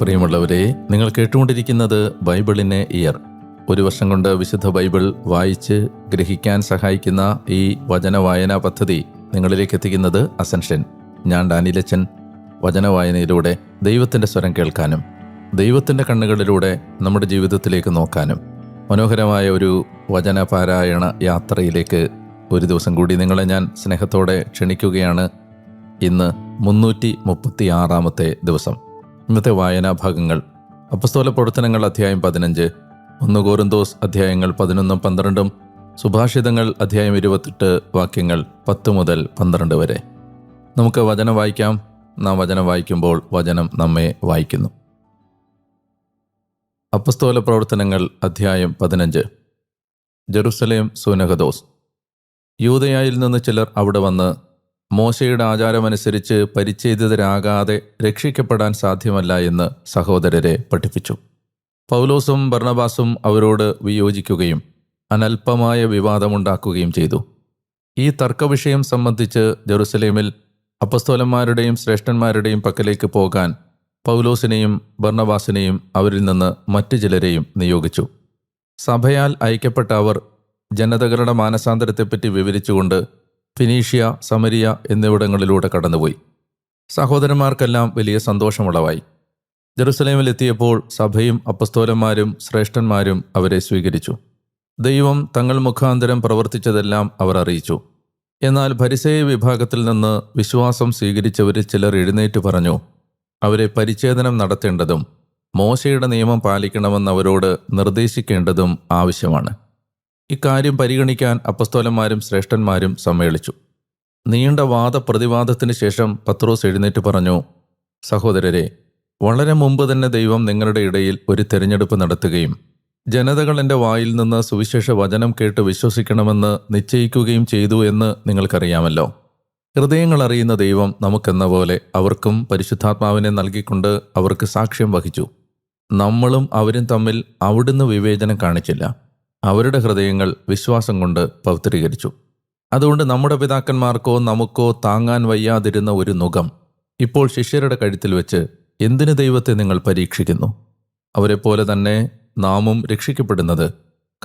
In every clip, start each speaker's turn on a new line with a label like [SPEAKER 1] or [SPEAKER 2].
[SPEAKER 1] പ്രിയമുള്ളവരെ നിങ്ങൾ കേട്ടുകൊണ്ടിരിക്കുന്നത് ബൈബിളിനെ ഇയർ. ഒരു വർഷം കൊണ്ട് വിശുദ്ധ ബൈബിൾ വായിച്ച് ഗ്രഹിക്കാൻ സഹായിക്കുന്ന ഈ വചന വായനാ പദ്ധതി നിങ്ങളിലേക്ക് എത്തിക്കുന്നത് അസൻഷൻ ഞാൻ ഡാനിലച്ചൻ വചനവായനയിലൂടെ ദൈവത്തിന്റെ സ്വരം കേൾക്കാനും ദൈവത്തിന്റെ കണ്ണുകളിലൂടെ നമ്മുടെ ജീവിതത്തിലേക്ക് നോക്കാനും മനോഹരമായ ഒരു വചന പാരായണ യാത്രയിലേക്ക് ഒരു ദിവസം കൂടി നിങ്ങളെ ഞാൻ സ്നേഹത്തോടെ ക്ഷണിക്കുകയാണ് ഇന്ന് മുന്നൂറ്റി മുപ്പത്തി ആറാമത്തെ ദിവസം. ഇന്നത്തെ വായനാ ഭാഗങ്ങൾ. അപ്പസ്തോല പ്രവർത്തനങ്ങൾ അധ്യായം പതിനഞ്ച് ഒന്ന് കോറിന്തോസ് അധ്യായങ്ങൾ പതിനൊന്നും പന്ത്രണ്ടും സുഭാഷിതങ്ങൾ അധ്യായം ഇരുപത്തെട്ട് വാക്യങ്ങൾ പത്ത് മുതൽ പന്ത്രണ്ട് വരെ. നമുക്ക് വചനം വായിക്കാം. നാം വചനം വായിക്കുമ്പോൾ വചനം നമ്മെ വായിക്കുന്നു. അപ്പസ്തോല പ്രവർത്തനങ്ങൾ അധ്യായം പതിനഞ്ച് ജെറുസലേം സൂനഹദോസ്. യൂതയായിൽ നിന്ന് ചിലർ അവിടെ വന്ന് മോശയുടെ ആചാരമനുസരിച്ച് പരിച്ഛേദിതരാകാതെ രക്ഷിക്കപ്പെടാൻ സാധ്യമല്ല എന്ന് സഹോദരരെ പഠിപ്പിച്ചു. പൗലോസും ഭർണബാസും അവരോട് വിയോജിക്കുകയും അനൽപമായ വിവാദമുണ്ടാക്കുകയും ചെയ്തു. ഈ തർക്കവിഷയം സംബന്ധിച്ച് ജെറുസലേമിൽ അപ്പസ്തോലന്മാരുടെയും ശ്രേഷ്ഠന്മാരുടെയും പക്കലേക്ക് പോകാൻ പൗലോസിനെയും ബർണബാസിനെയും അവരിൽ നിന്ന് മറ്റു ചിലരെയും നിയോഗിച്ചു. സഭയാൽ അയക്കപ്പെട്ട അവർ ജനതകളുടെ മാനസാന്തരത്തെപ്പറ്റി വിവരിച്ചുകൊണ്ട് ഫിനീഷ്യ സമരിയ എന്നിവിടങ്ങളിലൂടെ കടന്നുപോയി. സഹോദരന്മാർക്കെല്ലാം വലിയ സന്തോഷമുളവായി. ജെറുസലേമിലെത്തിയപ്പോൾ സഭയും അപ്പസ്തോലന്മാരും ശ്രേഷ്ഠന്മാരും അവരെ സ്വീകരിച്ചു. ദൈവം തങ്ങൾ മുഖാന്തരം പ്രവർത്തിച്ചതെല്ലാം അവർ അറിയിച്ചു. എന്നാൽ പരിസയ വിഭാഗത്തിൽ നിന്ന് വിശ്വാസം സ്വീകരിച്ചവരിൽ ചിലർ എഴുന്നേറ്റ് പറഞ്ഞു അവരെ പരിച്ഛേദനം നടത്തേണ്ടതും മോശയുടെ നിയമം പാലിക്കണമെന്ന് അവരോട് നിർദ്ദേശിക്കേണ്ടതും ആവശ്യമാണ്. ഇക്കാര്യം പരിഗണിക്കാൻ അപ്പസ്തോലന്മാരും ശ്രേഷ്ഠന്മാരും സമ്മേളിച്ചു. നീണ്ട വാദപ്രതിവാദത്തിന് ശേഷം പത്രോസ് എഴുന്നേറ്റ് പറഞ്ഞു സഹോദരരെ വളരെ മുമ്പ് തന്നെ ദൈവം നിങ്ങളുടെ ഇടയിൽ ഒരു തെരഞ്ഞെടുപ്പ് നടത്തുകയും ജനതകൾ എന്റെ വായിൽ നിന്ന് സുവിശേഷ വചനം കേട്ട് വിശ്വസിക്കണമെന്ന് നിശ്ചയിക്കുകയും ചെയ്തു എന്ന് നിങ്ങൾക്കറിയാമല്ലോ. ഹൃദയങ്ങൾ അറിയുന്ന ദൈവം നമുക്കെന്ന പോലെ അവർക്കും പരിശുദ്ധാത്മാവിനെ നൽകിക്കൊണ്ട് അവർക്ക് സാക്ഷ്യം വഹിച്ചു. നമ്മളും അവരും തമ്മിൽ അവിടുന്ന് വിവേചനം കാണിച്ചില്ല. അവരുടെ ഹൃദയങ്ങൾ വിശ്വാസം കൊണ്ട് പൗത്രീകരിച്ചു അതുകൊണ്ട് നമ്മുടെ പിതാക്കന്മാർക്കോ നമുക്കോ താങ്ങാൻ വയ്യാതിരുന്ന ഒരു നുകം ഇപ്പോൾ ശിഷ്യരുടെ കഴുത്തിൽ വെച്ച് എന്തിന് ദൈവത്തെ നിങ്ങൾ പരീക്ഷിക്കുന്നു? അവരെപ്പോലെ തന്നെ നാമും രക്ഷിക്കപ്പെടുന്നത്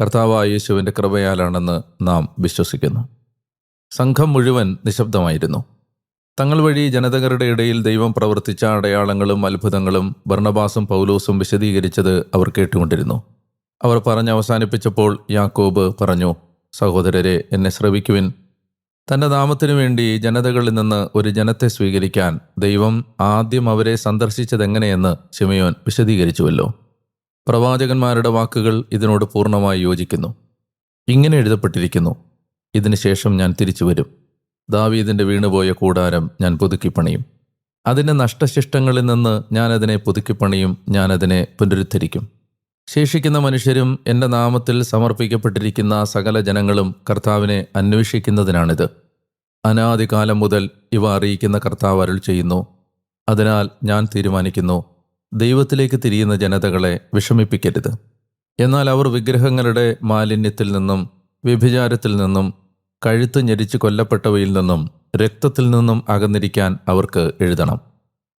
[SPEAKER 1] കർത്താവായ യേശുവിന്റെ കൃപയാലാണെന്ന് നാം വിശ്വസിക്കുന്നു. സംഘം മുഴുവൻ നിശബ്ദമായിരുന്നു. തങ്ങൾ വഴി ജനതകരുടെ ഇടയിൽ ദൈവം പ്രവർത്തിച്ച അടയാളങ്ങളും അത്ഭുതങ്ങളും ഭർണബാസും പൗലോസും വിശദീകരിച്ചത് അവർ കേട്ടുകൊണ്ടിരുന്നു. അവർ പറഞ്ഞ് അവസാനിപ്പിച്ചപ്പോൾ യാക്കോബ് പറഞ്ഞു സഹോദരരെ എന്നെ ശ്രവിക്കുവിൻ. തന്റെ നാമത്തിനു വേണ്ടി ജനതകളിൽ നിന്ന് ഒരു ജനത്തെ സ്വീകരിക്കാൻ ദൈവം ആദ്യം അവരെ സന്ദർശിച്ചതെങ്ങനെയെന്ന് ശിമയോൻ വിശദീകരിച്ചുവല്ലോ. പ്രവാചകന്മാരുടെ വാക്കുകൾ ഇതിനോട് പൂർണമായി യോജിക്കുന്നു. ഇങ്ങനെ എഴുതപ്പെട്ടിരിക്കുന്നു ഇതിനുശേഷം ഞാൻ തിരിച്ചു വരും. ദാവീദിന്റെ വീണുപോയ കൂടാരം ഞാൻ പുതുക്കിപ്പണിയും അതിന്റെ നഷ്ടശിഷ്ടങ്ങളിൽ നിന്ന് ഞാനതിനെ പുതുക്കിപ്പണിയും ഞാനതിനെ പുനരുദ്ധരിക്കും. ശേഷിക്കുന്ന മനുഷ്യരും എന്റെ നാമത്തിൽ സമർപ്പിക്കപ്പെട്ടിരിക്കുന്ന സകല ജനങ്ങളും കർത്താവിനെ അന്വേഷിക്കുന്നതിനാണിത്. അനാദികാലം മുതൽ ഇവ അറിയിക്കുന്ന കർത്താവ് അരുൾ ചെയ്യുന്നു. അതിനാൽ ഞാൻ തീരുമാനിക്കുന്നു ദൈവത്തിലേക്ക് തിരിയുന്ന ജനതകളെ വിഷമിപ്പിക്കരുത്. എന്നാൽ അവർ വിഗ്രഹങ്ങളുടെ മാലിന്യത്തിൽ നിന്നും വ്യഭിചാരത്തിൽ നിന്നും കഴുത്ത് ഞെരിച്ച് കൊല്ലപ്പെട്ടവയിൽ നിന്നും രക്തത്തിൽ നിന്നും അകന്നിരിക്കാൻ അവർക്ക് എഴുതണം.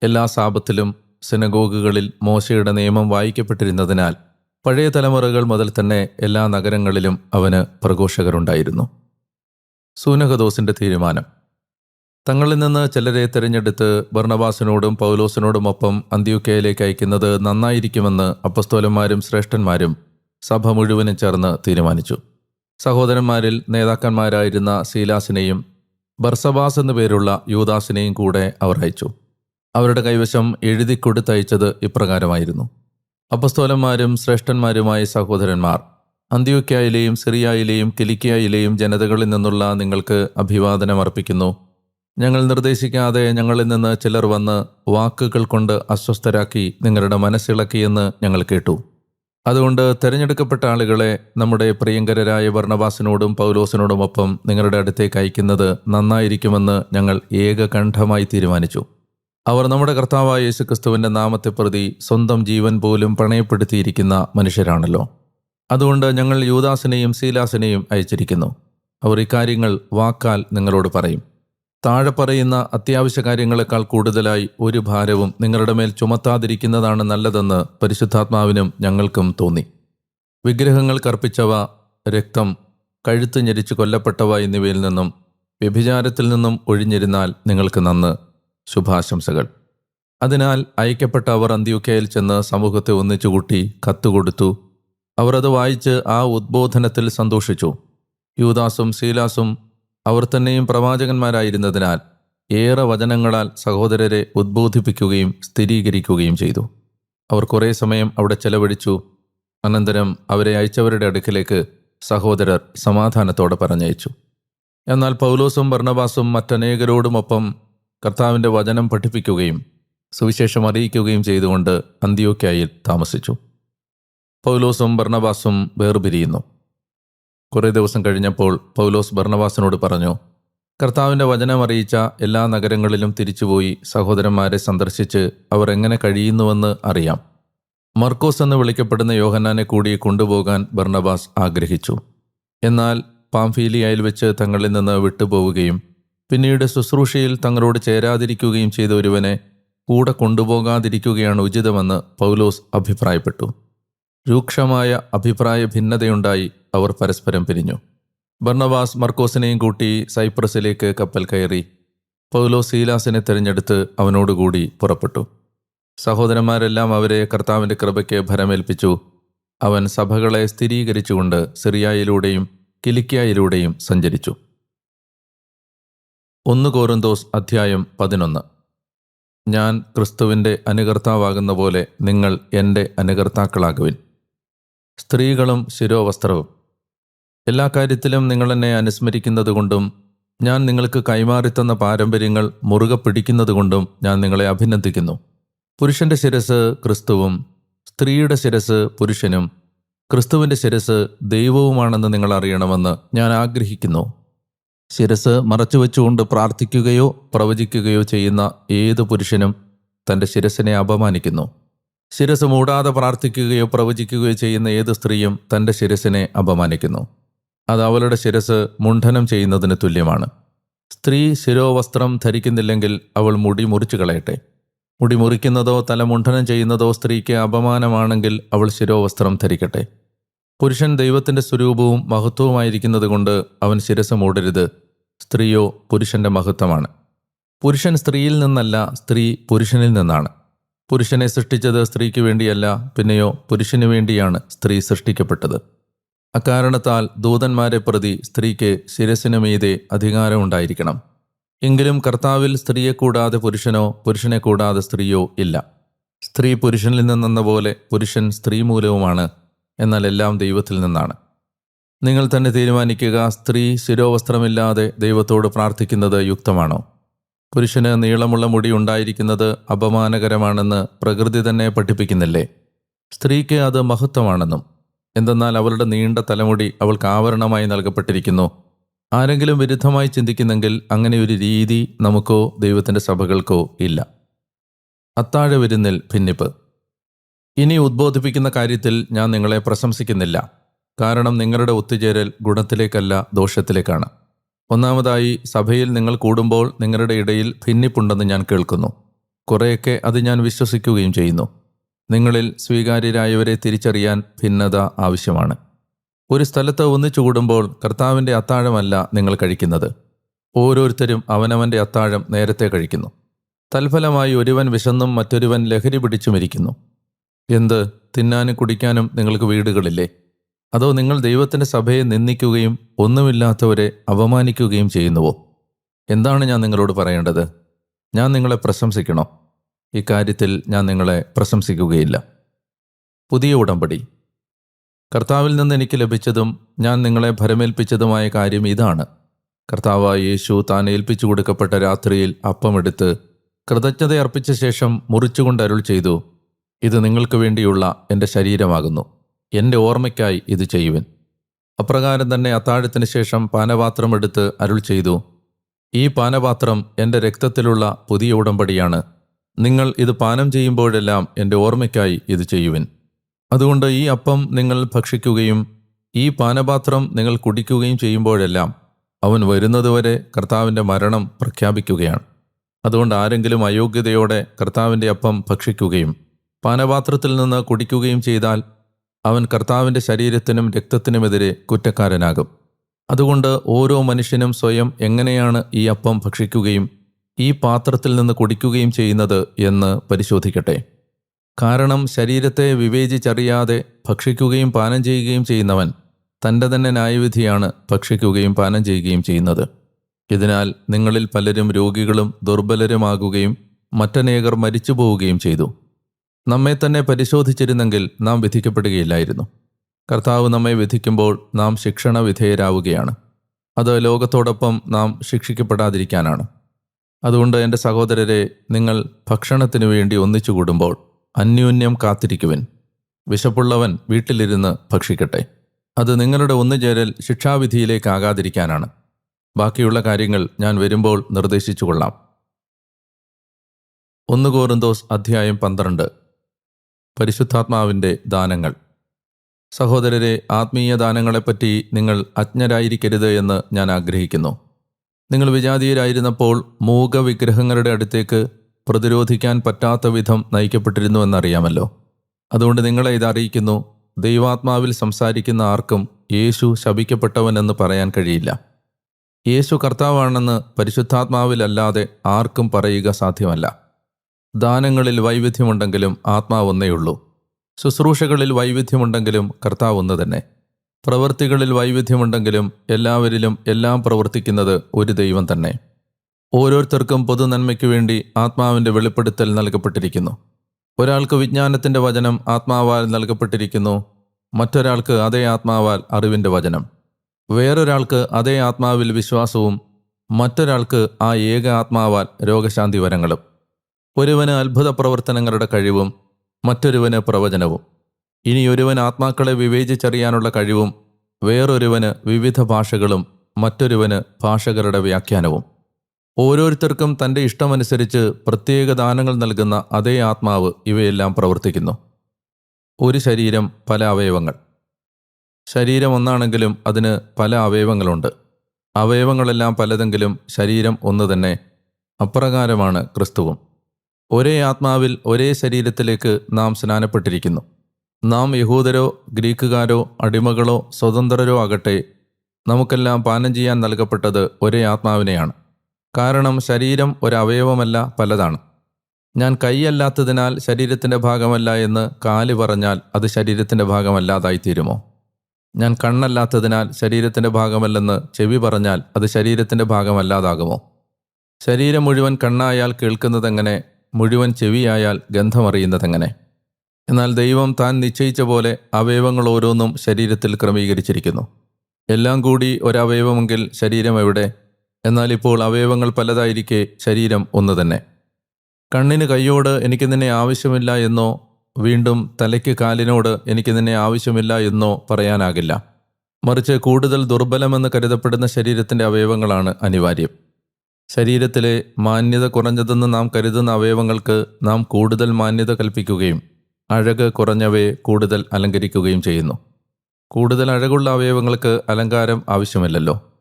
[SPEAKER 1] എല്ലാ സാപത്തിലും സിനഗോഗുകളിൽ മോശയുടെ നിയമം വായിക്കപ്പെട്ടിരുന്നതിനാൽ പഴയ തലമുറകൾ മുതൽ തന്നെ എല്ലാ നഗരങ്ങളിലും അവന് പ്രഘോഷകരുണ്ടായിരുന്നു. സൂനഹദോസിന്റെ തീരുമാനം. തങ്ങളിൽ നിന്ന് ചിലരെ തിരഞ്ഞെടുത്ത് ഭർണവാസിനോടും പൗലോസിനോടുമൊപ്പം അന്ത്യോക്കയിലേക്ക് അയക്കുന്നത് നന്നായിരിക്കുമെന്ന് അപ്പസ്തോലന്മാരും ശ്രേഷ്ഠന്മാരും സഭ മുഴുവനും ചേർന്ന് തീരുമാനിച്ചു. സഹോദരന്മാരിൽ നേതാക്കന്മാരായിരുന്ന സീലാസിനെയും ബർസബാസ് എന്നു പേരുള്ള യൂദാസിനെയും കൂടെ അവർ അയച്ചു. അവരുടെ കൈവശം എഴുതി കൊടുത്തയച്ചത് ഇപ്രകാരമായിരുന്നു. അപ്പസ്തോലന്മാരും ശ്രേഷ്ഠന്മാരുമായ സഹോദരന്മാർ അന്ത്യോക്യയിലെയും സിറിയായിലെയും കിലിക്കയായിലെയും ജനതകളിൽ നിന്നുള്ള നിങ്ങൾക്ക് അഭിവാദനം അർപ്പിക്കുന്നു ഞങ്ങൾ നിർദ്ദേശിക്കാതെ ഞങ്ങളിൽ നിന്ന് ചിലർ വന്ന് വാക്കുകൾ കൊണ്ട് അസ്വസ്ഥരാക്കി നിങ്ങളുടെ മനസ്സിളക്കിയെന്ന് ഞങ്ങൾ കേട്ടു. അതുകൊണ്ട് തിരഞ്ഞെടുക്കപ്പെട്ട ആളുകളെ നമ്മുടെ പ്രിയങ്കരരായ വർണവാസിനോടും പൗലോസിനോടുമൊപ്പം നിങ്ങളുടെ അടുത്തേക്ക് അയക്കുന്നത് നന്നായിരിക്കുമെന്ന് ഞങ്ങൾ ഏകകണ്ഠമായി തീരുമാനിച്ചു. അവർ നമ്മുടെ കർത്താവായ യേശുക്രിസ്തുവിന്റെ നാമത്തെ പ്രതി സ്വന്തം ജീവൻ പോലും പണയപ്പെടുത്തിയിരിക്കുന്ന മനുഷ്യരാണല്ലോ. അതുകൊണ്ട് ഞങ്ങൾ യൂദാസിനെയും സീലാസിനെയും അയച്ചിരിക്കുന്നു. അവർ ഇക്കാര്യങ്ങൾ വാക്കാൽ നിങ്ങളോട് പറയും. താഴെ പറയുന്ന അത്യാവശ്യ കാര്യങ്ങളെക്കാൾ കൂടുതലായി ഒരു ഭാരവും നിങ്ങളുടെ മേൽ ചുമത്താതിരിക്കുന്നതാണ് നല്ലതെന്ന് പരിശുദ്ധാത്മാവിനും ഞങ്ങൾക്കും തോന്നി. വിഗ്രഹങ്ങൾ കർപ്പിച്ചവ രക്തം കഴുത്ത് ഞെരിച്ച് കൊല്ലപ്പെട്ടവ എന്നിവയിൽ നിന്നും വ്യഭിചാരത്തിൽ നിന്നും ഒഴിഞ്ഞിരുന്നാൽ നിങ്ങൾക്ക് നന്ന്. ശുഭാശംസകൾ. അതിനാൽ അയക്കപ്പെട്ട അവർ അന്ത്യോക്കയിൽ ചെന്ന് സമൂഹത്തെ ഒന്നിച്ചുകൂട്ടി കത്തുകൊടുത്തു അവർ അത് വായിച്ച് ആ ഉദ്ബോധനത്തിൽ സന്തോഷിച്ചു. യൂദാസും ശീലാസും അവർ തന്നെയും പ്രവാചകന്മാരായിരുന്നതിനാൽ ഏറെ വചനങ്ങളാൽ സഹോദരരെ ഉദ്ബോധിപ്പിക്കുകയും സ്ഥിരീകരിക്കുകയും ചെയ്തു. അവർ കുറേ സമയം അവിടെ ചെലവഴിച്ചു. അനന്തരം അവരെ അയച്ചവരുടെ അടുക്കിലേക്ക് സഹോദരർ സമാധാനത്തോടെ പറഞ്ഞയച്ചു. എന്നാൽ പൗലോസും ഭർണബാസും മറ്റനേകരോടുമൊപ്പം കർത്താവിന്റെ വചനം പഠിപ്പിക്കുകയും സുവിശേഷം അറിയിക്കുകയും ചെയ്തുകൊണ്ട് അന്ത്യോക്കായിൽ താമസിച്ചു. പൗലോസും ഭർണബാസും വേർപിരിയുന്നു. കുറേ ദിവസം കഴിഞ്ഞപ്പോൾ പൗലോസ് ഭർണബാസിനോട് പറഞ്ഞു കർത്താവിന്റെ വചനം അറിയിച്ച എല്ലാ നഗരങ്ങളിലും തിരിച്ചുപോയി സഹോദരന്മാരെ സന്ദർശിച്ച് അവർ എങ്ങനെ കഴിയുന്നുവെന്ന് അറിയാം. മർക്കോസ് എന്ന് വിളിക്കപ്പെടുന്ന യോഹന്നാനെ കൂടി കൊണ്ടുപോകാൻ ഭർണവാസ് ആഗ്രഹിച്ചു. എന്നാൽ പാംഫീലിയായിൽ വെച്ച് തങ്ങളിൽ നിന്ന് വിട്ടുപോവുകയും പിന്നീട് ശുശ്രൂഷയിൽ തങ്ങളോട് ചേരാതിരിക്കുകയും ചെയ്ത ഒരുവനെ കൂടെ കൊണ്ടുപോകാതിരിക്കുകയാണ് ഉചിതമെന്ന് പൗലോസ് അഭിപ്രായപ്പെട്ടു. രൂക്ഷമായ അഭിപ്രായ ഭിന്നതയുണ്ടായി അവർ പരസ്പരം പിരിഞ്ഞു. ബർണവാസ് മർക്കോസിനെയും കൂട്ടി സൈപ്രസിലേക്ക് കപ്പൽ കയറി. പൗലോസ് സീലാസിനെ തിരഞ്ഞെടുത്ത് അവനോടുകൂടി പുറപ്പെട്ടു. സഹോദരന്മാരെല്ലാം അവരെ കർത്താവിന്റെ കൃപയ്ക്ക് ഭരമേൽപ്പിച്ചു. അവൻ സഭകളെ സ്ഥിരീകരിച്ചുകൊണ്ട് സിറിയായിലൂടെയും കിലിക്കിയായിലൂടെയും സഞ്ചരിച്ചു. ഒന്ന് കോരന്തോസ് അധ്യായം പതിനൊന്ന്. ഞാൻ ക്രിസ്തുവിന്റെ അനുകർത്താവാകുന്ന പോലെ നിങ്ങൾ എന്റെ അനുകർത്താക്കളാകുവിൻ. സ്ത്രീകളും ശിരോവസ്ത്രവും. എല്ലാ കാര്യത്തിലും നിങ്ങൾ എന്നെ അനുസ്മരിക്കുന്നതുകൊണ്ടും ഞാൻ നിങ്ങൾക്ക് കൈമാറിത്തന്ന പാരമ്പര്യങ്ങൾ മുറുകെ പിടിക്കുന്നതുകൊണ്ടും ഞാൻ നിങ്ങളെ അഭിനന്ദിക്കുന്നു. പുരുഷന്റെ ശിരസ് ക്രിസ്തുവും സ്ത്രീയുടെ ശിരസ് പുരുഷനും ക്രിസ്തുവിന്റെ ശിരസ് ദൈവവുമാണെന്ന് നിങ്ങൾ അറിയണമെന്ന് ഞാൻ ആഗ്രഹിക്കുന്നു. ശിരസ് മറച്ചുവെച്ചുകൊണ്ട് പ്രാർത്ഥിക്കുകയോ പ്രവചിക്കുകയോ ചെയ്യുന്ന ഏത് പുരുഷനും തന്റെ ശിരസിനെ അപമാനിക്കുന്നു. ശിരസ് മൂടാതെ പ്രാർത്ഥിക്കുകയോ പ്രവചിക്കുകയോ ചെയ്യുന്ന ഏത് സ്ത്രീയും തന്റെ ശിരസിനെ അപമാനിക്കുന്നു. അത് അവളുടെ ശിരസ് മുണ്ഡനം ചെയ്യുന്നതിന് തുല്യമാണ്. സ്ത്രീ ശിരോവസ്ത്രം ധരിക്കുന്നില്ലെങ്കിൽ അവൾ മുടി മുറിച്ചു കളയട്ടെ. മുടി മുറിക്കുന്നതോ തല തലമുണ്ഡനം ചെയ്യുന്നതോ സ്ത്രീക്ക് അപമാനമാണെങ്കിൽ അവൾ ശിരോവസ്ത്രം ധരിക്കട്ടെ. പുരുഷൻ ദൈവത്തിന്റെ സ്വരൂപവും മഹത്വവുമായിരിക്കുന്നത് കൊണ്ട് അവൻ ശിരസ് മൂടരുത്. സ്ത്രീയോ പുരുഷന്റെ മഹത്വമാണ്. പുരുഷൻ സ്ത്രീയിൽ നിന്നല്ല സ്ത്രീ പുരുഷനിൽ നിന്നാണ്. പുരുഷനെ സൃഷ്ടിച്ചത് സ്ത്രീക്ക് വേണ്ടിയല്ല പിന്നെയോ പുരുഷന് വേണ്ടിയാണ് സ്ത്രീ സൃഷ്ടിക്കപ്പെട്ടത്. അക്കാരണത്താൽ ദൂതന്മാരെ പ്രതി സ്ത്രീക്ക് ശിരസിനു മീതെ അധികാരമുണ്ടായിരിക്കണം എങ്കിലും കർത്താവിൽ സ്ത്രീയെ കൂടാതെ പുരുഷനോ പുരുഷനെ കൂടാതെ സ്ത്രീയോ ഇല്ല. സ്ത്രീ പുരുഷനിൽ നിന്നെന്ന പോലെ പുരുഷൻ സ്ത്രീ മൂലവുമാണ് എന്നാൽ എല്ലാം ദൈവത്തിൽ നിന്നാണ്. നിങ്ങൾ തന്നെ തീരുമാനിക്കുക സ്ത്രീ ശിരോവസ്ത്രമില്ലാതെ ദൈവത്തോട് പ്രാർത്ഥിക്കുന്നത് യുക്തമാണോ? പുരുഷന് നീളമുള്ള മുടി ഉണ്ടായിരിക്കുന്നത് അപമാനകരമാണെന്ന് പ്രകൃതി തന്നെ പഠിപ്പിക്കുന്നില്ലേ? സ്ത്രീക്ക് അത് മഹത്വമാണെന്നും എന്തെന്നാൽ അവളുടെ നീണ്ട തലമുടി അവൾക്ക് ആവരണമായി നൽകപ്പെട്ടിരിക്കുന്നു. ആരെങ്കിലും വിരുദ്ധമായി ചിന്തിക്കുന്നെങ്കിൽ അങ്ങനെ ഒരു രീതി നമുക്കോ ദൈവത്തിന്റെ സഭകൾക്കോ ഇല്ല. അത്താഴ വിരുന്നിൽ ഭിന്നിപ്പ്. ഇനി ഉദ്ബോധിപ്പിക്കുന്ന കാര്യത്തിൽ ഞാൻ നിങ്ങളെ പ്രശംസിക്കുന്നില്ല. കാരണം നിങ്ങളുടെ ഒത്തുചേരൽ ഗുണത്തിലേക്കല്ല ദോഷത്തിലേക്കാണ്. ഒന്നാമതായി സഭയിൽ നിങ്ങൾ കൂടുമ്പോൾ നിങ്ങളുടെ ഇടയിൽ ഭിന്നിപ്പുണ്ടെന്ന് ഞാൻ കേൾക്കുന്നു. കുറേയൊക്കെ അത് ഞാൻ വിശ്വസിക്കുകയും ചെയ്യുന്നു. നിങ്ങളിൽ സ്വീകാര്യരായവരെ തിരിച്ചറിയാൻ ഭിന്നത ആവശ്യമാണ്. ഒരു സ്ഥലത്ത് ഒന്നിച്ചു കൂടുമ്പോൾ കർത്താവിന്റെ അത്താഴമല്ല നിങ്ങൾ കഴിക്കുന്നത്. ഓരോരുത്തരും അവനവന്റെ അത്താഴം നേരത്തെ കഴിക്കുന്നു. തൽഫലമായി ഒരുവൻ വിശന്നും മറ്റൊരുവൻ ലഹരി പിടിച്ചുമിരിക്കുന്നു. എന്ത്? തിന്നാനും കുടിക്കാനും നിങ്ങൾക്ക് വീടുകളില്ലേ? അതോ നിങ്ങൾ ദൈവത്തിന്റെ സഭയെ നിന്ദിക്കുകയും ഒന്നുമില്ലാത്തവരെ അപമാനിക്കുകയും ചെയ്യുന്നുവോ? എന്താണ് ഞാൻ നിങ്ങളോട് പറയേണ്ടത്? ഞാൻ നിങ്ങളെ പ്രശംസിക്കണോ? ഇക്കാര്യത്തിൽ ഞാൻ നിങ്ങളെ പ്രശംസിക്കുകയില്ല. പുതിയ ഉടമ്പടി. കർത്താവിൽ നിന്ന് എനിക്ക് ലഭിച്ചതും ഞാൻ നിങ്ങളെ ഭരമേൽപ്പിച്ചതുമായ കാര്യം ഇതാണ്. കർത്താവ് യേശു താൻ ഏൽപ്പിച്ചു കൊടുക്കപ്പെട്ട രാത്രിയിൽ അപ്പമെടുത്ത് കൃതജ്ഞത അർപ്പിച്ച ശേഷം മുറിച്ചുകൊണ്ട് അരുൾ ചെയ്തു. ഇത് നിങ്ങൾക്ക് വേണ്ടിയുള്ള എന്റെ ശരീരമാകുന്നു. എന്റെ ഓർമ്മയ്ക്കായി ഇത് ചെയ്യുവിൻ. അപ്രകാരം തന്നെ അത്താഴത്തിന് ശേഷം പാനപാത്രം എടുത്ത് അരുൾ ചെയ്തു. ഈ പാനപാത്രം എന്റെ രക്തത്തിലുള്ള പുതിയ ഉടമ്പടിയാണ്. നിങ്ങൾ ഇത് പാനം ചെയ്യുമ്പോഴെല്ലാം എന്റെ ഓർമ്മയ്ക്കായി ഇത് ചെയ്യുവിൻ. അതുകൊണ്ട് ഈ അപ്പം നിങ്ങൾ ഭക്ഷിക്കുകയും ഈ പാനപാത്രം നിങ്ങൾ കുടിക്കുകയും ചെയ്യുമ്പോഴെല്ലാം അവൻ വരുന്നതുവരെ കർത്താവിന്റെ മരണം പ്രഖ്യാപിക്കുകയാണ്. അതുകൊണ്ട് ആരെങ്കിലും അയോഗ്യതയോടെ കർത്താവിന്റെ അപ്പം ഭക്ഷിക്കുകയും പാനപാത്രത്തിൽ നിന്ന് കുടിക്കുകയും ചെയ്താൽ അവൻ കർത്താവിന്റെ ശരീരത്തിനും രക്തത്തിനുമെതിരെ കുറ്റക്കാരനാകും. അതുകൊണ്ട് ഓരോ മനുഷ്യനും സ്വയം എങ്ങനെയാണ് ഈ അപ്പം ഭക്ഷിക്കുകയും ഈ പാത്രത്തിൽ നിന്ന് കുടിക്കുകയും ചെയ്യുന്നത് എന്ന് പരിശോധിക്കട്ടെ. കാരണം ശരീരത്തെ വിവേചിച്ചറിയാതെ ഭക്ഷിക്കുകയും പാനം ചെയ്യുകയും ചെയ്യുന്നവൻ തന്റെ തന്നെ ന്യായവിധിയാണ് ഭക്ഷിക്കുകയും പാനം ചെയ്യുകയും ചെയ്യുന്നത്. ഇതിനാൽ നിങ്ങളിൽ പലരും രോഗികളും ദുർബലരുമാകുകയും മറ്റനേകർ മരിച്ചു പോവുകയും ചെയ്തു. നമ്മെ തന്നെ പരിശോധിച്ചിരുന്നെങ്കിൽ നാം വിധിക്കപ്പെടുകയില്ലായിരുന്നു. കർത്താവ് നമ്മെ വിധിക്കുമ്പോൾ നാം ശിക്ഷണ വിധേയരാവുകയാണ് അത് ലോകത്തോടൊപ്പം നാം ശിക്ഷിക്കപ്പെടാതിരിക്കാനാണ്. അതുകൊണ്ട് എന്റെ സഹോദരരെ നിങ്ങൾ ഭക്ഷണത്തിനു വേണ്ടി ഒന്നിച്ചു കൂടുമ്പോൾ അന്യോന്യം കാത്തിരിക്കുവിൻ. വിശപ്പുള്ളവൻ വീട്ടിലിരുന്ന് ഭക്ഷിക്കട്ടെ. അത് നിങ്ങളുടെ ഒന്നുചേരൽ ശിക്ഷാവിധിയിലേക്കാകാതിരിക്കാനാണ്. ബാക്കിയുള്ള കാര്യങ്ങൾ ഞാൻ വരുമ്പോൾ നിർദ്ദേശിച്ചു കൊള്ളാം ഒന്ന് കോറിന്തോസ് അധ്യായം പന്ത്രണ്ട്. പരിശുദ്ധാത്മാവിന്റെ ദാനങ്ങൾ. സഹോദരരെ ആത്മീയ ദാനങ്ങളെപ്പറ്റി നിങ്ങൾ അജ്ഞരായിരിക്കരുത് എന്ന് ഞാൻ ആഗ്രഹിക്കുന്നു. നിങ്ങൾ വിജാതീയരായിരുന്നപ്പോൾ മൂകവിഗ്രഹങ്ങളുടെ അടുത്തേക്ക് പ്രതിരോധിക്കാൻ പറ്റാത്ത വിധം നയിക്കപ്പെട്ടിരുന്നു എന്നറിയാമല്ലോ. അതുകൊണ്ട് നിങ്ങളെ ഇത് അറിയിക്കുന്നു ദൈവാത്മാവിൽ സംസാരിക്കുന്ന ആർക്കും യേശു ശപിക്കപ്പെട്ടവനെന്ന് പറയാൻ കഴിയില്ല. യേശു കർത്താവാണെന്ന് പരിശുദ്ധാത്മാവിലല്ലാതെ ആർക്കും പറയുക സാധ്യമല്ല. ദാനങ്ങളിൽ വൈവിധ്യമുണ്ടെങ്കിലും ആത്മാവ് ഒന്നേയുള്ളൂ ശുശ്രൂഷകളിൽ വൈവിധ്യമുണ്ടെങ്കിലും കർത്താവ് ഒന്ന് തന്നെ പ്രവൃത്തികളിൽ വൈവിധ്യമുണ്ടെങ്കിലും എല്ലാവരിലും എല്ലാം പ്രവർത്തിക്കുന്നത് ഒരു ദൈവം തന്നെ. ഓരോരുത്തർക്കും പൊതുനന്മയ്ക്കു വേണ്ടി ആത്മാവിന്റെ വെളിപ്പെടുത്തൽ നൽകപ്പെട്ടിരിക്കുന്നു. ഒരാൾക്ക് വിജ്ഞാനത്തിന്റെ വചനം ആത്മാവാൽ നൽകപ്പെട്ടിരിക്കുന്നു മറ്റൊരാൾക്ക് അതേ ആത്മാവാൽ അറിവിന്റെ വചനം. വേറൊരാൾക്ക് അതേ ആത്മാവിൽ വിശ്വാസവും മറ്റൊരാൾക്ക് ആ ഏക ആത്മാവാൽ രോഗശാന്തി വരങ്ങളും ഒരുവന് അത്ഭുത പ്രവർത്തനങ്ങളുടെ കഴിവും മറ്റൊരുവന് പ്രവചനവും. ഇനി ഒരുവൻ ആത്മാക്കളെ വിവേചിച്ചറിയാനുള്ള കഴിവും വേറൊരുവന് വിവിധ ഭാഷകളും മറ്റൊരുവന് ഭാഷകരുടെ വ്യാഖ്യാനവും. ഓരോരുത്തർക്കും തന്റെ ഇഷ്ടമനുസരിച്ച് പ്രത്യേക ദാനങ്ങൾ നൽകുന്ന അതേ ആത്മാവ് ഇവയെല്ലാം പ്രവർത്തിക്കുന്നു. ഒരു ശരീരം പല അവയവങ്ങൾ. ശരീരം ഒന്നാണെങ്കിലും അതിന് പല അവയവങ്ങളുണ്ട്. അവയവങ്ങളെല്ലാം പലതെങ്കിലും ശരീരം ഒന്ന് തന്നെ അപ്രകാരമാണ് ക്രിസ്തുവും. ഒരേ ആത്മാവിൽ ഒരേ ശരീരത്തിലേക്ക് നാം സ്നാനപ്പെട്ടിരിക്കുന്നു. നാം യഹൂദരോ ഗ്രീക്കുകാരോ അടിമകളോ സ്വതന്ത്രരോ ആകട്ടെ നമുക്കെല്ലാം പാനം ചെയ്യാൻ നൽകപ്പെട്ടത് ഒരേ ആത്മാവിനെയാണ്. കാരണം ശരീരം ഒരവയവമല്ല പലതാണ്. ഞാൻ കൈയല്ലാത്തതിനാൽ ശരീരത്തിന്റെ ഭാഗമല്ല എന്ന് കാൽ പറഞ്ഞാൽ അത് ശരീരത്തിന്റെ ഭാഗമല്ലാതായിത്തീരുമോ? ഞാൻ കണ്ണല്ലാത്തതിനാൽ ശരീരത്തിന്റെ ഭാഗമല്ലെന്ന് ചെവി പറഞ്ഞാൽ അത് ശരീരത്തിന്റെ ഭാഗമല്ലാതാകുമോ? ശരീരം മുഴുവൻ കണ്ണായാൽ കേൾക്കുന്നതെങ്ങനെ? മുഴുവൻ ചെവിയായാൽ ഗന്ധമറിയുന്നതെങ്ങനെ? എന്നാൽ ദൈവം താൻ നിശ്ചയിച്ച പോലെ അവയവങ്ങൾ ഓരോന്നും ശരീരത്തിൽ ക്രമീകരിച്ചിരിക്കുന്നു. എല്ലാം കൂടി ഒരവയവമെങ്കിൽ ശരീരം എവിടെ? എന്നാൽ ഇപ്പോൾ അവയവങ്ങൾ പലതായിരിക്കെ ശരീരം ഒന്ന് തന്നെ. കണ്ണിന് കൈയോട് എനിക്ക് നിന്നെ ആവശ്യമില്ല എന്നോ വീണ്ടും തലയ്ക്ക് കാലിനോട് എനിക്ക് നിന്നെ ആവശ്യമില്ല എന്നോ പറയാനാകില്ല. മറിച്ച് കൂടുതൽ ദുർബലമെന്ന് കരുതപ്പെടുന്ന ശരീരത്തിന്റെ അവയവങ്ങളാണ് അനിവാര്യം. ശരീരത്തിലെ മാന്യത കുറഞ്ഞതെന്ന് നാം കരുതുന്ന അവയവങ്ങൾക്ക് നാം കൂടുതൽ മാന്യത കൽപ്പിക്കുകയും അഴക് കുറഞ്ഞവയെ കൂടുതൽ അലങ്കരിക്കുകയും ചെയ്യുന്നു. കൂടുതൽ അഴകുള്ള അവയവങ്ങൾക്ക് അലങ്കാരം ആവശ്യമില്ലല്ലോ.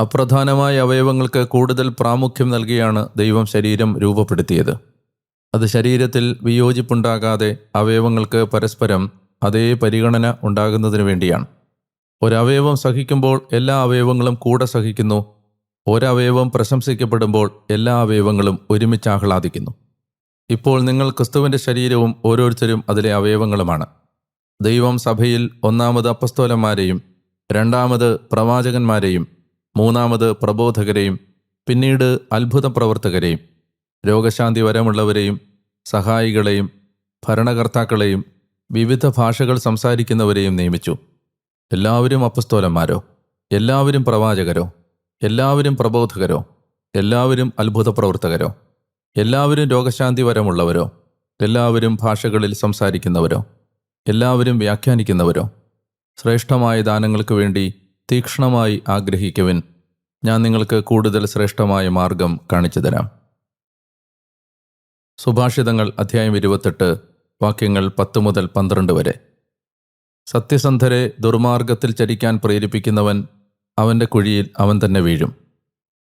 [SPEAKER 1] അപ്രധാനമായ അവയവങ്ങൾക്ക് കൂടുതൽ പ്രാമുഖ്യം നൽകിയാണ് ദൈവം ശരീരം രൂപപ്പെടുത്തിയത്. അത് ശരീരത്തിൽ വിയോജിപ്പുണ്ടാകാതെ അവയവങ്ങൾക്ക് പരസ്പരം അതേ പരിഗണന ഉണ്ടാകുന്നതിന് വേണ്ടിയാണ്. ഒരവയവം സഹിക്കുമ്പോൾ എല്ലാ അവയവങ്ങളും കൂടെ സഹിക്കുന്നു ഒരവയവം പ്രശംസിക്കപ്പെടുമ്പോൾ എല്ലാ അവയവങ്ങളും ഒരുമിച്ച് ആഹ്ലാദിക്കുന്നു. ഇപ്പോൾ നിങ്ങൾ ക്രിസ്തുവിന്റെ ശരീരവും ഓരോരുത്തരും അതിലെ അവയവങ്ങളുമാണ്. ദൈവം സഭയിൽ ഒന്നാമത് അപ്പസ്തോലന്മാരെയും രണ്ടാമത് പ്രവാചകന്മാരെയും മൂന്നാമത് പ്രബോധകരെയും പിന്നീട് അത്ഭുത പ്രവർത്തകരെയും രോഗശാന്തി വരമുള്ളവരെയും സഹായികളെയും ഭരണകർത്താക്കളെയും വിവിധ ഭാഷകൾ സംസാരിക്കുന്നവരെയും നിയമിച്ചു. എല്ലാവരും അപ്പസ്തോലന്മാരോ? എല്ലാവരും പ്രവാചകരോ? എല്ലാവരും പ്രബോധകരോ? എല്ലാവരും അത്ഭുത പ്രവർത്തകരോ എല്ലാവരും രോഗശാന്തി വരമുള്ളവരോ എല്ലാവരും ഭാഷകളിൽ സംസാരിക്കുന്നവരോ? എല്ലാവരും വ്യാഖ്യാനിക്കുന്നവരോ? ശ്രേഷ്ഠമായ ദാനങ്ങൾക്ക് വേണ്ടി തീക്ഷ്ണമായി ആഗ്രഹിക്കുവിൻ. ഞാൻ നിങ്ങൾക്ക് കൂടുതൽ ശ്രേഷ്ഠമായ മാർഗം കാണിച്ചു തരാം. സുഭാഷിതങ്ങൾ അധ്യായം ഇരുപത്തെട്ട് വാക്യങ്ങൾ പത്ത് മുതൽ പന്ത്രണ്ട് വരെ. സത്യസന്ധരെ ദുർമാർഗത്തിൽ ചരിക്കാൻ പ്രേരിപ്പിക്കുന്നവൻ അവന്റെ കുഴിയിൽ അവൻ തന്നെ വീഴും.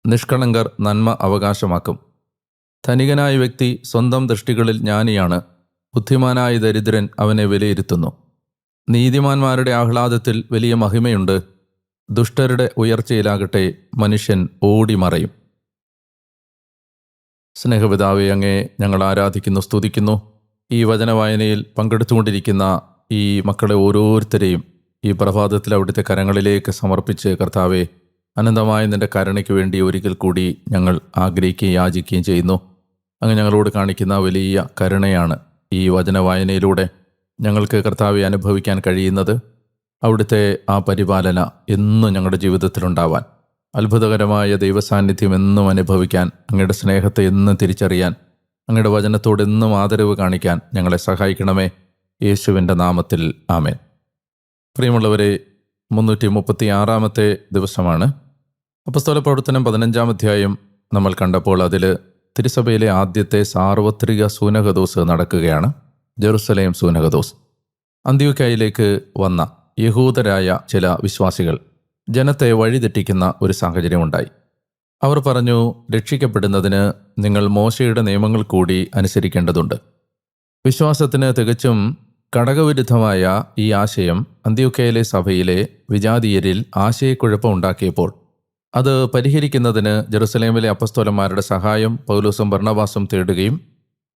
[SPEAKER 1] നിഷ്കളങ്കർ നന്മ അവകാശമാക്കും. ധനികനായ വ്യക്തി സ്വന്തം ദൃഷ്ടികളിൽ ജ്ഞാനിയാണ് ബുദ്ധിമാനായ ദരിദ്രൻ അവനെ വിലയിരുത്തുന്നു. നീതിമാന്മാരുടെ ആഹ്ലാദത്തിൽ വലിയ മഹിമയുണ്ട് ദുഷ്ടരുടെ ഉയർച്ചയിലാകട്ടെ മനുഷ്യൻ ഓടി മറയും സ്നേഹപിതാവെ അങ്ങേ ഞങ്ങൾ ആരാധിക്കുന്നു സ്തുതിക്കുന്നു. ഈ വചന വായനയിൽ പങ്കെടുത്തുകൊണ്ടിരിക്കുന്ന ഈ മക്കളെ ഓരോരുത്തരെയും ഈ പ്രഭാതത്തിൽ അവിടുത്തെ കരങ്ങളിലേക്ക് സമർപ്പിച്ച് കർത്താവെ അനന്തമായ നിന്റെ കരുണയ്ക്ക് വേണ്ടി ഒരിക്കൽ കൂടി ഞങ്ങൾ ആഗ്രഹിക്കുകയും യാചിക്കുകയും ചെയ്യുന്നു. അങ്ങ് ഞങ്ങളോട് കാണിക്കുന്ന വലിയ കരുണയാണ് ഈ വചനവായനയിലൂടെ ഞങ്ങൾക്ക് കർത്താവെ അനുഭവിക്കാൻ കഴിയുന്നത്. അവിടുത്തെ ആ പരിപാലന എന്നും ഞങ്ങളുടെ ജീവിതത്തിലുണ്ടാവാൻ അത്ഭുതകരമായ ദൈവസാന്നിധ്യം എന്നും അനുഭവിക്കാൻ അങ്ങയുടെ സ്നേഹത്തെ എന്നും തിരിച്ചറിയാൻ അങ്ങയുടെ വചനത്തോട് എന്നും ആദരവ് കാണിക്കാൻ ഞങ്ങളെ സഹായിക്കണമേ. യേശുവിന്റെ നാമത്തിൽ ആമേൻ. പ്രിയമുള്ളവരെ മുന്നൂറ്റി മുപ്പത്തി ആറാമത്തെ ദിവസമാണ്. അപ്പസ്തോല പ്രവർത്തനം പതിനഞ്ചാം അധ്യായം നമ്മൾ കണ്ടപ്പോൾ അതിൽ തിരുസഭയിലെ ആദ്യത്തെ സാർവത്രിക സൂനകദോസ് നടക്കുകയാണ്. ജെറുസലേം സൂനകദോസ് അന്ത്യോക്കായിലേക്ക് വന്ന യഹൂദരായ ചില വിശ്വാസികൾ ജനത്തെ വഴിതെറ്റിക്കുന്ന ഒരു സാഹചര്യമുണ്ടായി അവർ പറഞ്ഞു രക്ഷിക്കപ്പെടുന്നതിന് നിങ്ങൾ മോശയുടെ നിയമങ്ങൾ കൂടി അനുസരിക്കേണ്ടതുണ്ട്. വിശ്വാസത്തിന് തികച്ചും ഘടകവിരുദ്ധമായ ഈ ആശയം അന്ത്യോക്കയിലെ സഭയിലെ വിജാതീയരിൽ ആശയക്കുഴപ്പം ഉണ്ടാക്കിയപ്പോൾ അത് പരിഹരിക്കുന്നതിന് ജെറുസലേമിലെ അപ്പസ്തോലന്മാരുടെ സഹായം പൗലൂസും ഭർണവാസും തേടുകയും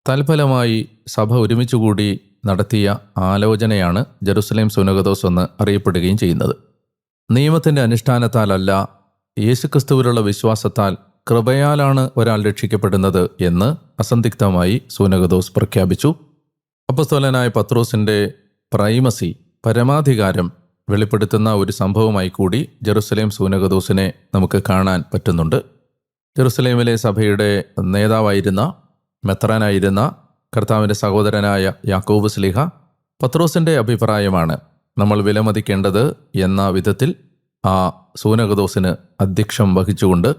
[SPEAKER 1] തൽഫലമായി സഭ ഒരുമിച്ചുകൂടി നടത്തിയ ആലോചനയാണ് ജെറുസലേം സുനഗതോസ് എന്ന് അറിയപ്പെടുകയും ചെയ്യുന്നത്. നിയമത്തിന്റെ അനുഷ്ഠാനത്താലല്ല യേശുക്രിസ്തുവിലുള്ള വിശ്വാസത്താൽ കൃപയാലാണ് ഒരാൾ രക്ഷിക്കപ്പെടുന്നത് എന്ന് അസന്ധിഗ്ധമായി സൂനഗദോസ് പ്രഖ്യാപിച്ചു. അപ്പസ്തോലനായ പത്രോസിന്റെ പ്രൈമസി പരമാധികാരം വെളിപ്പെടുത്തുന്ന ഒരു സംഭവമായി കൂടി ജെറുസലേം സൂനകദോസിനെ നമുക്ക് കാണാൻ പറ്റുന്നുണ്ട്. ജെറുസലേമിലെ സഭയുടെ നേതാവായിരുന്ന മെത്രാനായിരുന്ന കർത്താവിന്റെ സഹോദരനായ യാക്കോബ് സ്ലിഹ പത്രോസിന്റെ അഭിപ്രായമാണ്. നമ്മൾ വിലമതിക്കേണ്ടത് എന്ന വിധത്തിൽ ആ സൂനകദോസിന് അധ്യക്ഷം വഹിച്ചുകൊണ്ട്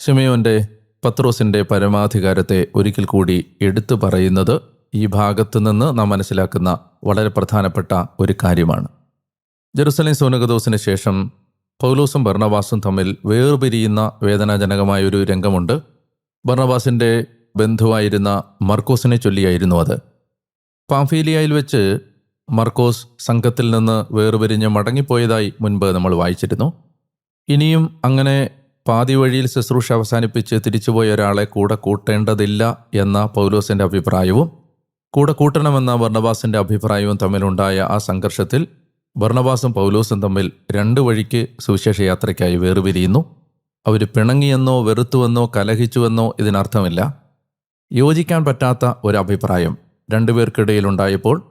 [SPEAKER 1] ഷിമയോന്റെ പത്രോസിന്റെ പരമാധികാരത്തെ ഒരിക്കൽ കൂടി എടുത്തു പറയുന്നത് ഈ ഭാഗത്ത് നിന്ന് നാം മനസ്സിലാക്കുന്ന വളരെ പ്രധാനപ്പെട്ട ഒരു കാര്യമാണ്. ജെറുസലേം സോനകദോസിന് ശേഷം പൗലോസും ഭർണവാസും തമ്മിൽ വേർപിരിയുന്ന വേദനാജനകമായ ഒരു രംഗമുണ്ട്. ഭർണവാസിന്റെ ബന്ധുവായിരുന്ന മർക്കോസിനെ ചൊല്ലിയായിരുന്നു അത്. പാംഫീലിയയിൽ വെച്ച് മർക്കോസ് സംഘത്തിൽ നിന്ന് വേർപിരിഞ്ഞ് മടങ്ങിപ്പോയതായി മുൻപ് നമ്മൾ വായിച്ചിരുന്നു. ഇനിയും അങ്ങനെ പാതി വഴിയിൽ ശുശ്രൂഷ അവസാനിപ്പിച്ച് തിരിച്ചുപോയ ഒരാളെ കൂടെ കൂട്ടേണ്ടതില്ല എന്ന പൗലോസിന്റെ അഭിപ്രായവും കൂടെ കൂട്ടണമെന്ന ഭർണബാസിന്റെ അഭിപ്രായവും തമ്മിലുണ്ടായ ആ സംഘർഷത്തിൽ ഭർണബാസും പൗലോസും തമ്മിൽ രണ്ടു വഴിക്ക് സുവിശേഷ യാത്രയ്ക്കായി വേർപിരിയുന്നു. അവർ പിണങ്ങിയെന്നോ വെറുത്തുവെന്നോ കലഹിച്ചുവെന്നോ ഇതിനർത്ഥമില്ല. യോജിക്കാൻ പറ്റാത്ത ഒരഭിപ്രായം രണ്ടുപേർക്കിടയിലുണ്ടായപ്പോൾ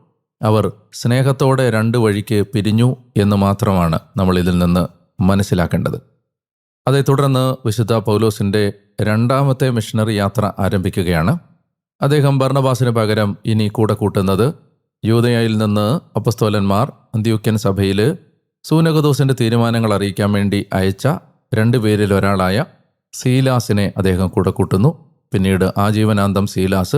[SPEAKER 1] അവർ സ്നേഹത്തോടെ രണ്ടു വഴിക്ക് പിരിഞ്ഞു എന്ന് മാത്രമാണ് നമ്മൾ ഇതിൽ നിന്ന് മനസ്സിലാക്കേണ്ടത്. അതേ തുടർന്ന് വിശുദ്ധ പൗലോസിന്റെ രണ്ടാമത്തെ മിഷണറി യാത്ര ആരംഭിക്കുകയാണ്. അദ്ദേഹം ഭർണബാസിന് പകരം ഇനി കൂടെ കൂട്ടുന്നത് യൂതയായിൽ നിന്ന് അപ്പസ്തോലന്മാർ അന്ത്യോക്യൻ സഭയിൽ സൂനകദോസിന്റെ തീരുമാനങ്ങൾ അറിയിക്കാൻ വേണ്ടി അയച്ച രണ്ടുപേരിൽ ഒരാളായ സീലാസിനെ അദ്ദേഹം കൂടെ കൂട്ടുന്നു. പിന്നീട് ആജീവനാന്തം സീലാസ്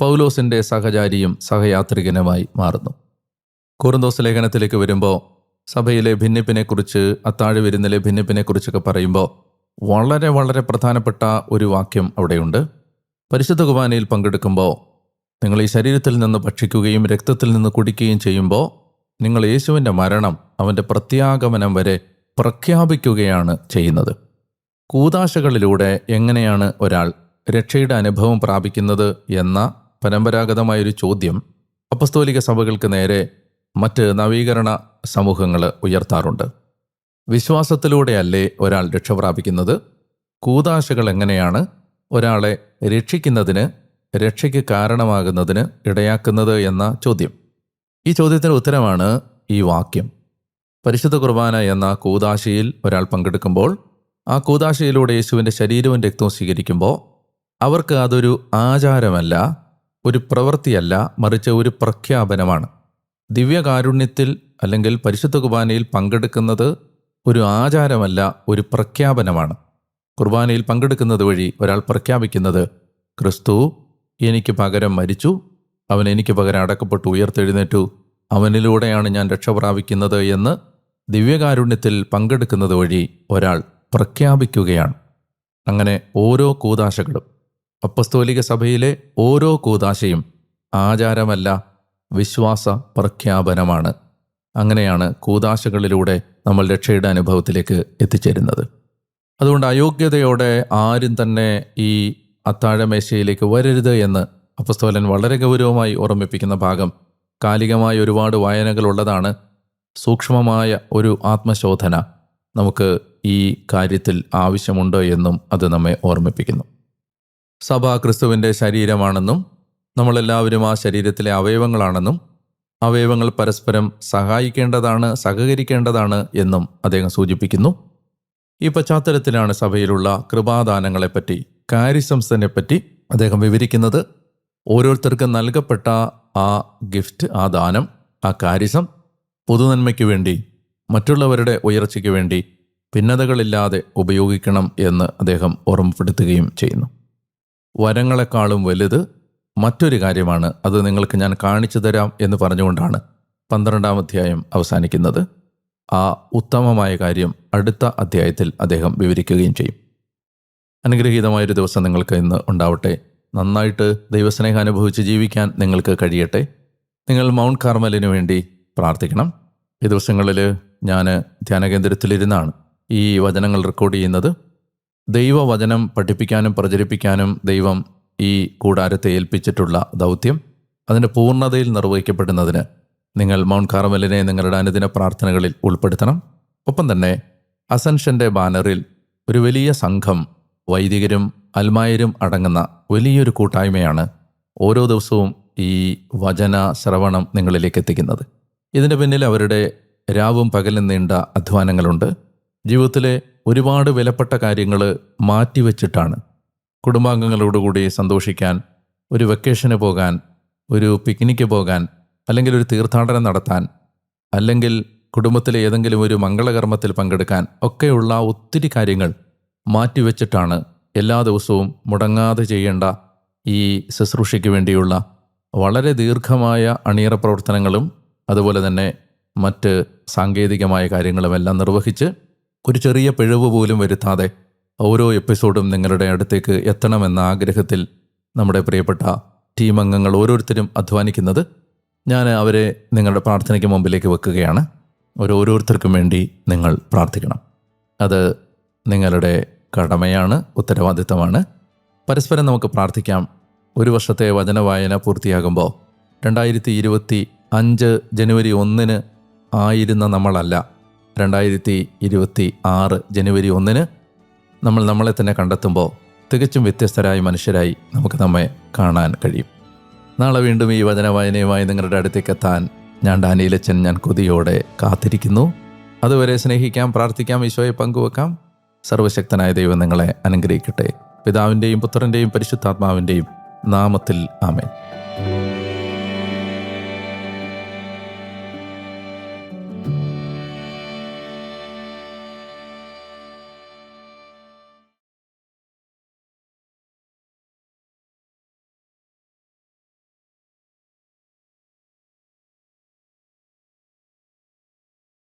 [SPEAKER 1] പൗലോസിന്റെ സഹചാരിയും സഹയാത്രികനുമായി മാറുന്നു. കുറുന്തോസ് ലേഖനത്തിലേക്ക് വരുമ്പോൾ സഭയിലെ ഭിന്നിപ്പിനെക്കുറിച്ച് അത്താഴ് വിരുന്നിലെ ഭിന്നിപ്പിനെക്കുറിച്ചൊക്കെ പറയുമ്പോൾ വളരെ വളരെ പ്രധാനപ്പെട്ട ഒരു വാക്യം അവിടെയുണ്ട്. പരിശുദ്ധ കുർബാനയിൽ പങ്കെടുക്കുമ്പോൾ നിങ്ങൾ ഈ ശരീരത്തിൽ നിന്ന് ഭക്ഷിക്കുകയും രക്തത്തിൽ നിന്ന് കുടിക്കുകയും ചെയ്യുമ്പോൾ നിങ്ങൾ യേശുവിന്റെ മരണം അവന്റെ പ്രത്യാഗമനം വരെ പ്രഖ്യാപിക്കുകയാണ് ചെയ്യുന്നത്. കൂതാശകളിലൂടെ എങ്ങനെയാണ് ഒരാൾ രക്ഷയുടെ അനുഭവം പ്രാപിക്കുന്നത് എന്ന പരമ്പരാഗതമായൊരു ചോദ്യം അപ്പസ്തോലിക സഭകൾക്ക് നേരെ മറ്റ് നവീകരണ സമൂഹങ്ങൾ ഉയർത്താറുണ്ട്. വിശ്വാസത്തിലൂടെയല്ലേ ഒരാൾ രക്ഷ പ്രാപിക്കുന്നത്? കൂതാശകൾ എങ്ങനെയാണ് ഒരാളെ രക്ഷിക്കുന്നതിന് രക്ഷയ്ക്ക് കാരണമാകുന്നതിന് ഇടയാക്കുന്നത് എന്ന ചോദ്യം. ഈ ചോദ്യത്തിന് ഉത്തരമാണ് ഈ വാക്യം. പരിശുദ്ധ കുർബാന എന്ന കൂതാശയിൽ ഒരാൾ പങ്കെടുക്കുമ്പോൾ ആ കൂതാശയിലൂടെ യേശുവിന്റെ ശരീരവും രക്തവും സ്വീകരിക്കുമ്പോൾ അവർക്ക് അതൊരു ആചാരമല്ല ഒരു പ്രവൃത്തിയല്ല മറിച്ച് ഒരു പ്രഖ്യാപനമാണ്. ദിവ്യകാരുണ്യത്തിൽ അല്ലെങ്കിൽ പരിശുദ്ധ കുർബാനയിൽ പങ്കെടുക്കുന്നത് ഒരു ആചാരമല്ല ഒരു പ്രഖ്യാപനമാണ്. കുർബാനയിൽ പങ്കെടുക്കുന്നത് വഴി ഒരാൾ പ്രഖ്യാപിക്കുന്നത് ക്രിസ്തു എനിക്ക് പകരം മരിച്ചു. അവൻ എനിക്ക് പകരം അടക്കപ്പെട്ടു ഉയർത്തെഴുന്നേറ്റു. അവനിലൂടെയാണ് ഞാൻ രക്ഷ പ്രാപിക്കുന്നത് എന്ന് ദിവ്യകാരുണ്യത്തിൽ പങ്കെടുക്കുന്നത് വഴി ഒരാൾ പ്രഖ്യാപിക്കുകയാണ്. അങ്ങനെ ഓരോ കൂതാശകളും അപ്പസ്തോലിക സഭയിലെ ഓരോ കൂതാശയും ആചാരമല്ല വിശ്വാസ പ്രഖ്യാപനമാണ്. അങ്ങനെയാണ് കൂതാശകളിലൂടെ നമ്മൾ രക്ഷയുടെ അനുഭവത്തിലേക്ക് എത്തിച്ചേരുന്നത്. അതുകൊണ്ട് അയോഗ്യതയോടെ ആരും തന്നെ ഈ അത്താഴമേശയിലേക്ക് വരരുത് എന്ന് അപ്പസ്തോലൻ വളരെ ഗൗരവമായി ഓർമ്മിപ്പിക്കുന്ന ഭാഗം കാലികമായ ഒരുപാട് വായനകളുള്ളതാണ്. സൂക്ഷ്മമായ ഒരു ആത്മശോധന നമുക്ക് ഈ കാര്യത്തിൽ ആവശ്യമുണ്ട് എന്നും അത് നമ്മെ ഓർമ്മിപ്പിക്കുന്നു. സഭ ക്രിസ്തുവിന്റെ ശരീരമാണെന്നും നമ്മളെല്ലാവരും ആ ശരീരത്തിലെ അവയവങ്ങളാണെന്നും അവയവങ്ങൾ പരസ്പരം സഹായിക്കേണ്ടതാണ് സഹകരിക്കേണ്ടതാണ് എന്നും അദ്ദേഹം സൂചിപ്പിക്കുന്നു. ഈ പശ്ചാത്തലത്തിലാണ് സഭയിലുള്ള കൃപാദാനങ്ങളെപ്പറ്റി കാര്യസംസ്ഥനെപ്പറ്റി അദ്ദേഹം വിവരിക്കുന്നത്. ഓരോരുത്തർക്കും നൽകപ്പെട്ട ആ ഗിഫ്റ്റ് ആ ദാനം ആ കാര്യസം പൊതുനന്മയ്ക്ക് വേണ്ടി മറ്റുള്ളവരുടെ ഉയർച്ചയ്ക്ക് വേണ്ടി ഭിന്നതകളില്ലാതെ ഉപയോഗിക്കണം എന്ന് അദ്ദേഹം ഓർമ്മപ്പെടുത്തുകയും ചെയ്യുന്നു. വരങ്ങളെക്കാളും വലുത് മറ്റൊരു കാര്യമാണ്. അത് നിങ്ങൾക്ക് ഞാൻ കാണിച്ചു തരാം എന്ന് പറഞ്ഞുകൊണ്ടാണ് പന്ത്രണ്ടാം അധ്യായം അവസാനിക്കുന്നത്. ആ ഉത്തമമായ കാര്യം അടുത്ത അധ്യായത്തിൽ അദ്ദേഹം വിവരിക്കുകയും ചെയ്യും. അനുഗ്രഹീതമായൊരു ദിവസം നിങ്ങൾക്ക് ഇന്ന് ഉണ്ടാവട്ടെ. നന്നായിട്ട് ദൈവസ്നേഹം അനുഭവിച്ച് ജീവിക്കാൻ നിങ്ങൾക്ക് കഴിയട്ടെ. നിങ്ങൾ മൗണ്ട് കാർമലിന് വേണ്ടി പ്രാർത്ഥിക്കണം. ഈ ദിവസങ്ങളിൽ ഞാൻ ധ്യാനകേന്ദ്രത്തിലിരുന്നാണ് ഈ വചനങ്ങൾ റെക്കോർഡ് ചെയ്യുന്നത്. ദൈവവചനം പഠിപ്പിക്കാനും പ്രചരിപ്പിക്കാനും ദൈവം ഈ കൂടാരത്തെ ഏൽപ്പിച്ചിട്ടുള്ള ദൗത്യം അതിന്റെ പൂർണതയിൽ നിർവഹിക്കപ്പെടുന്നതിന് നിങ്ങൾ മൗണ്ട് കാർമലിനെ നിങ്ങളുടെ അനുദിന പ്രാർത്ഥനകളിൽ ഉൾപ്പെടുത്തണം. ഒപ്പം തന്നെ അസൻഷന്റെ ബാനറിൽ ഒരു വലിയ സംഘം വൈദികരും അൽമായരും അടങ്ങുന്ന വലിയൊരു കൂട്ടായ്മയാണ് ഓരോ ദിവസവും ഈ വചന ശ്രവണം നിങ്ങളിലേക്ക് എത്തിക്കുന്നത്. ഇതിന്റെ പിന്നിൽ അവരുടെ രാവും പകലും നീണ്ട അധ്വാനങ്ങളുണ്ട്. ജീവിതത്തിലെ ഒരുപാട് വിലപ്പെട്ട കാര്യങ്ങൾ മാറ്റിവെച്ചിട്ടാണ് കുടുംബാംഗങ്ങളോടുകൂടി സന്തോഷിക്കാൻ ഒരു വെക്കേഷന് പോകാൻ ഒരു പിക്നിക്ക് പോകാൻ അല്ലെങ്കിൽ ഒരു തീർത്ഥാടനം നടത്താൻ അല്ലെങ്കിൽ കുടുംബത്തിലെ ഏതെങ്കിലും ഒരു മംഗളകർമ്മത്തിൽ പങ്കെടുക്കാൻ ഒക്കെയുള്ള ഒത്തിരി കാര്യങ്ങൾ മാറ്റിവെച്ചിട്ടാണ് എല്ലാ ദിവസവും മുടങ്ങാതെ ചെയ്യേണ്ട ഈ ശുശ്രൂഷയ്ക്ക് വേണ്ടിയുള്ള വളരെ ദീർഘമായ അണിയറ പ്രവർത്തനങ്ങളും അതുപോലെ തന്നെ മറ്റ് സാങ്കേതികമായ കാര്യങ്ങളുമെല്ലാം നിർവഹിച്ച് ഒരു ചെറിയ പിഴവ് പോലും വരുത്താതെ ഓരോ എപ്പിസോഡും നിങ്ങളുടെ അടുത്തേക്ക് എത്തണമെന്ന ആഗ്രഹത്തിൽ നമ്മുടെ പ്രിയപ്പെട്ട ടീം അംഗങ്ങൾ ഓരോരുത്തരും അധ്വാനിക്കുന്നത് ഞാൻ അവരെ നിങ്ങളുടെ പ്രാർത്ഥനയ്ക്ക് മുമ്പിലേക്ക് വെക്കുകയാണ്. ഓരോരുത്തർക്കും വേണ്ടി നിങ്ങൾ പ്രാർത്ഥിക്കണം. അത് നിങ്ങളുടെ കടമയാണ് ഉത്തരവാദിത്തമാണ്. പരസ്പരം നമുക്ക് പ്രാർത്ഥിക്കാം. ഒരു വർഷത്തെ വചന വായന പൂർത്തിയാകുമ്പോൾ രണ്ടായിരത്തി ഇരുപത്തി അഞ്ച് ജനുവരി ഒന്നിന് ആയിരുന്ന നമ്മളല്ല. രണ്ടായിരത്തി ഇരുപത്തി ആറ് ജനുവരി ഒന്നിന് നമ്മൾ നമ്മളെ തന്നെ കണ്ടെത്തുമ്പോൾ തികച്ചും വ്യത്യസ്തരായ മനുഷ്യരായി നമുക്ക് നമ്മെ കാണാൻ കഴിയും. നാളെ വീണ്ടും ഈ വചന വായനയുമായി നിങ്ങളുടെ അടുത്തേക്ക് എത്താൻ ഞാൻ ഡാനിയിലച്ചൻ ഞാൻ കൊതിയോടെ കാത്തിരിക്കുന്നു. അതുവരെ സ്നേഹിക്കാം പ്രാർത്ഥിക്കാം ഈശോയെ പങ്കുവെക്കാം. സർവശക്തനായ ദൈവം നിങ്ങളെ അനുഗ്രഹിക്കട്ടെ. പിതാവിന്റെയും പുത്രന്റെയും പരിശുദ്ധാത്മാവിന്റെയും നാമത്തിൽ ആമേൻ.